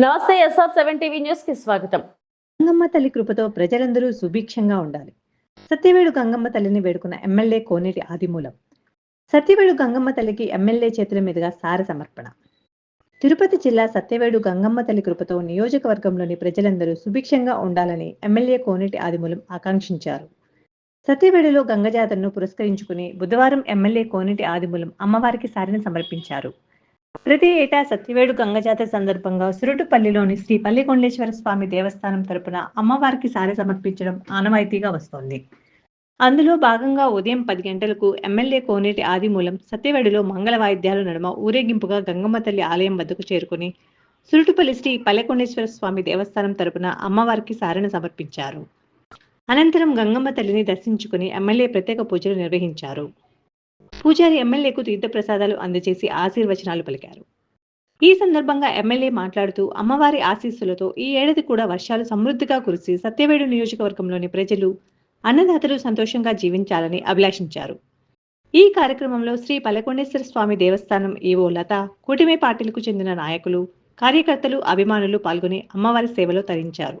నమస్తే SR seven TV న్యూస్కి స్వాగతం. గంగమ్మ తల్లి కృపతో ప్రజలందరూ సుభిక్షంగా ఉండాలి. సత్యవేడు గంగమ్మ తల్లిని వేడుకున్న ఎమ్మెల్యే కోనేటి ఆదిమూలం. సత్యవేడు గంగమ్మ తల్లికి ఎమ్మెల్యే చేతుల మీదుగా సార సమర్పణ. తిరుపతి జిల్లా సత్యవేడు గంగమ్మ తల్లి కృపతో నియోజకవర్గంలోని ప్రజలందరూ సుభిక్షంగా ఉండాలని ఎమ్మెల్యే కోనేటి ఆదిమూలం ఆకాంక్షించారు. సత్యవేడులో గంగ జాతరను పురస్కరించుకుని బుధవారం ఎమ్మెల్యే కోనేటి ఆదిమూలం అమ్మవారికి సారిని సమర్పించారు. ప్రతి ఏటా సత్యవేడు గంగజాతర సందర్భంగా సురుటుపల్లిలోని శ్రీ పల్లికొండేశ్వర స్వామి దేవస్థానం తరపున అమ్మవారికి సారి సమర్పించడం ఆనవాయితీగా వస్తోంది. అందులో భాగంగా ఉదయం పది గంటలకు ఎమ్మెల్యే కోనేటి ఆదిమూలం సత్యవేడులో మంగళ వాయిద్యాల నడుమ ఊరేగింపుగా గంగమ్మ తల్లి ఆలయం వద్దకు చేరుకుని సురుటుపల్లి శ్రీ పల్లెకొండేశ్వర స్వామి దేవస్థానం తరపున అమ్మవారికి సారెను సమర్పించారు. అనంతరం గంగమ్మ తల్లిని దర్శించుకుని ఎమ్మెల్యే ప్రత్యేక పూజలు నిర్వహించారు. పూజారి ఎమ్మెల్యేకు తీర్థప్రసాదాలు అందజేసి ఆశీర్వచనాలు పలికారు. ఈ సందర్భంగా ఎమ్మెల్యే మాట్లాడుతూ అమ్మవారి ఆశీస్సులతో ఈ ఏడాది కూడా వర్షాలు సమృద్ధిగా కురిసి సత్యవేడు నియోజకవర్గంలోని ప్రజలు అన్నదాతలు సంతోషంగా జీవించాలని అభిలాషించారు. ఈ కార్యక్రమంలో శ్రీ పలకొండేశ్వర స్వామి దేవస్థానం ఈవో లత కూటమి పార్టీలకు చెందిన నాయకులు కార్యకర్తలు అభిమానులు పాల్గొని అమ్మవారి సేవలో తరించారు.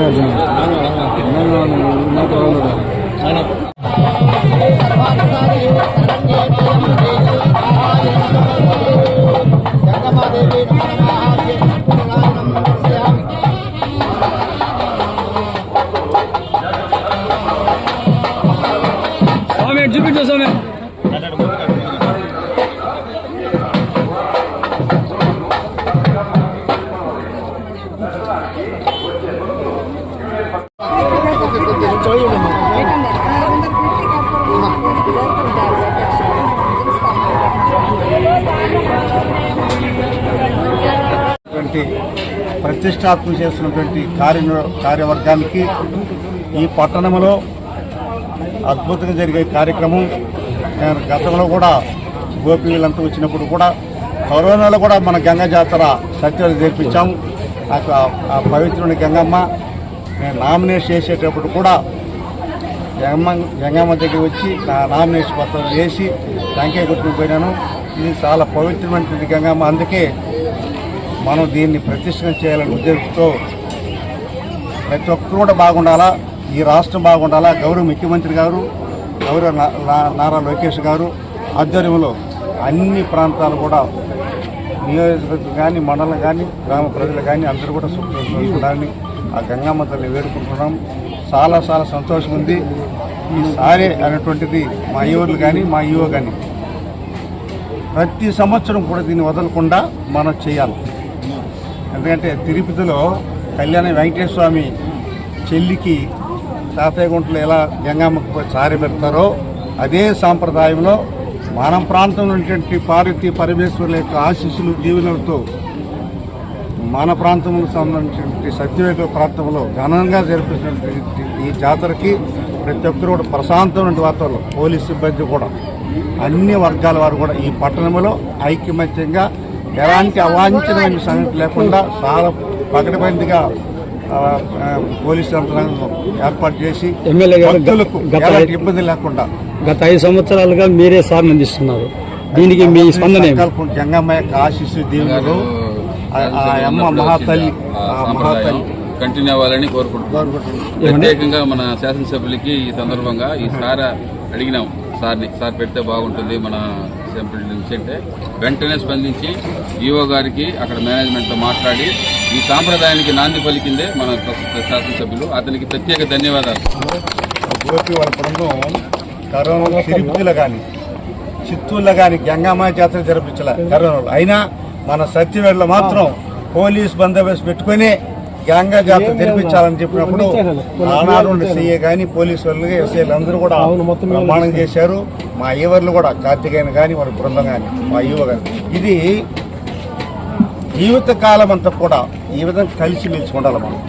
sana? స్వామి చూపించు స్వామిటువంటి ప్రతిష్టాత్మక చేస్తున్నటువంటి కార్య కార్యవర్గానికి ఈ పట్టణంలో అద్భుతంగా జరిగే కార్యక్రమం నేను గతంలో కూడా గోపి వీళ్ళంతా వచ్చినప్పుడు కూడా కరోనాలో కూడా మన గంగ జాతర సత్యాలు జరిపించాము నాకు ఆ పవిత్రుని గంగమ్మ నేను నామినేషన్ చేసేటప్పుడు కూడా గంగమ్మ దగ్గర వచ్చి నా నామినేషన్ పత్రం వేసి టంకాయ కొట్టుకుని పోయినాను. ఇది చాలా పవిత్రమైనటువంటి గంగమ్మ. అందుకే మనం దీన్ని ప్రతిష్టం చేయాలనే ఉద్దేశంతో ప్రతి ఒక్కరు కూడా బాగుండాలా ఈ రాష్ట్రం బాగుండాలా? గౌరవ ముఖ్యమంత్రి గారు గౌరవ నా- నారా లోకేష్ గారు ఆధ్వర్యంలో అన్ని ప్రాంతాలు కూడా నియోజకవర్గం కానీ మండలం కానీ గ్రామ ప్రజలు కానీ అందరూ కూడా సుఖంగా ఉండాలని ఆ గంగమ్మ తల్లి వేడుకుంటున్నాం. చాలా చాలా సంతోషం ఉంది. ఈసారి అనేటువంటిది మా అయ్యోర్లు కానీ మా అయ్యో కానీ ప్రతి సంవత్సరం కూడా దీన్ని వదలకుండా మనం చేయాలి. ఎందుకంటే తిరుపతిలో కళ్యాణ వెంకటేశ్వర స్వామి చెల్లికి తాతయ్య గుంటలు ఎలా గంగమ్మకు పోయి చారి పెడతారో అదే సాంప్రదాయంలో మన ప్రాంతంలో ఉన్నటువంటి పార్వతీ పరమేశ్వరుల యొక్క ఆశీస్సులు దీవెనలతో మన ప్రాంతంలో సంబంధించినటువంటి సత్యవేద ప్రాంతంలో ఘనంగా జరిపిస్తున్నటువంటి ఈ జాతరకి ప్రతి ఒక్కరు కూడా ప్రశాంతమైన వాతావరణం. పోలీస్ సిబ్బంది కూడా అన్ని వర్గాల వారు కూడా ఈ పట్టణంలో ఐక్యమత్యంగా ఎలాంటి అవాంఛనమైన సంగతి లేకుండా చాలా పకడ్బందీగా పోలీసు యంత్రాంగం ఏర్పాటు చేసి ఎలాంటి ఇబ్బంది లేకుండా గత ఐదు సంవత్సరాలుగా మీరే సార్ అందిస్తున్నారు దీనికి మీ స్పందన యొక్క ఆశీస్సు ఆ అమ్మ మహాతల్లి ఆ మహాతల్లి కంటిన్యూ అవ్వాలని కోరుకుంటున్నాం. ప్రత్యేకంగా మన శాసనసభ్యులకి ఈ సందర్భంగా ఈ సార్ అడిగినాం. సార్ని సార్ పెడితే బాగుంటుంది మన సింపుల్ నుంచి అంటే వెంటనే స్పందించి ఈఓ గారికి అక్కడ మేనేజ్మెంట్తో మాట్లాడి ఈ సాంప్రదాయానికి నాంది పలికిందే మన ప్రస్తుత శాసనసభ్యులు. అతనికి ప్రత్యేక ధన్యవాదాలు. గోపి వాళ్ళ బృందం కరోనా తిరుపతిలో కానీ చిత్తూరులో కానీ గంగామాయ జాతర జరిపించలే కరోనాలో. అయినా మన సత్యవేడలో మాత్రం పోలీస్ బందోబస్తు పెట్టుకొని గంగా జాతర జరిపించాలని చెప్పినప్పుడు ఆనాడు సీఏ కానీ పోలీసు వాళ్ళు ఎస్ఐలు అందరూ కూడా ప్రమాణం చేశారు. మా ఈవర్లు కూడా కార్తికేయన్ కానీ వారి బృందం కానీ మా యువ కానీ ఇది జీవిత కాలం అంతా కూడా ఈ విధంగా కలిసి మెలిసి ఉండాలి మనం.